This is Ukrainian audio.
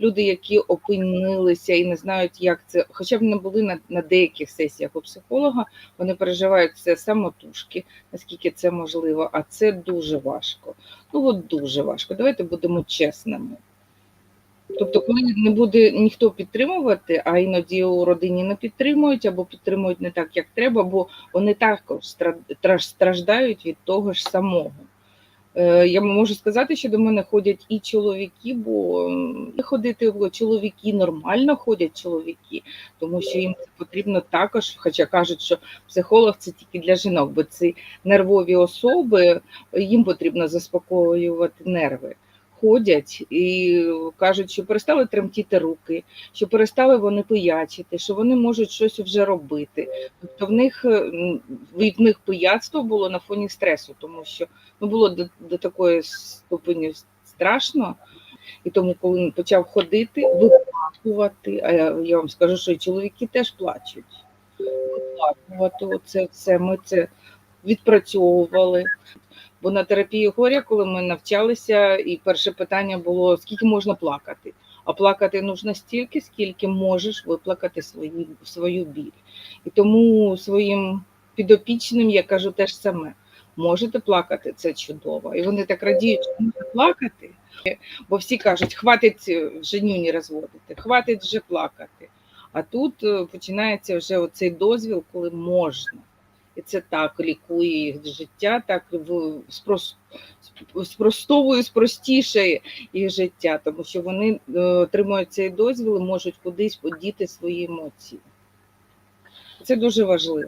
люди, які опинилися і не знають, як це, хоча б не були на, на деяких сесіях у психолога, вони переживають це самотужки, наскільки це можливо, а це дуже важко. Ну от дуже важко. Давайте будемо чесними. Тобто, коли не буде ніхто підтримувати, а іноді у родині не підтримують або підтримують не так, як треба, бо вони також страждають від того ж самого. Е, Я можу сказати, що до мене ходять і чоловіки, бо ходити бо чоловіки нормально ходять чоловіки, тому що їм це потрібно також, хоча кажуть, що психолог це тільки для жінок, бо ці нервові особи їм потрібно заспокоювати нерви. Ходять і кажуть, що перестали тремтіти руки, що перестали вони пиячити, що вони можуть щось вже робити. Тобто в них е, від них пияцтво було на фоні стресу, тому що ну, було до, до такої ступені страшно. І тому, коли він почав ходити, виплакувати, а я, вам скажу, що і чоловіки теж плачуть. Виплакувати, оце все ми це відпрацьовували. Бо на терапії горя, коли ми навчалися, і перше питання було: скільки можна плакати? А плакати нужно стільки, скільки можеш виплакати свої, свою біль. І тому своїм підопічним я кажу те ж саме. Можете плакати, це чудово. І вони так радіють, що можна плакати. Бо всі кажуть, хватить вже нюні розводити, хватить вже плакати. А тут е, починається вже оцей дозвіл, коли можна. І це так лікує їх життя, так спростовує, спростішає їх життя, тому що вони е, отримують цей дозвіл і можуть кудись подіти свої емоції. Це дуже важливо.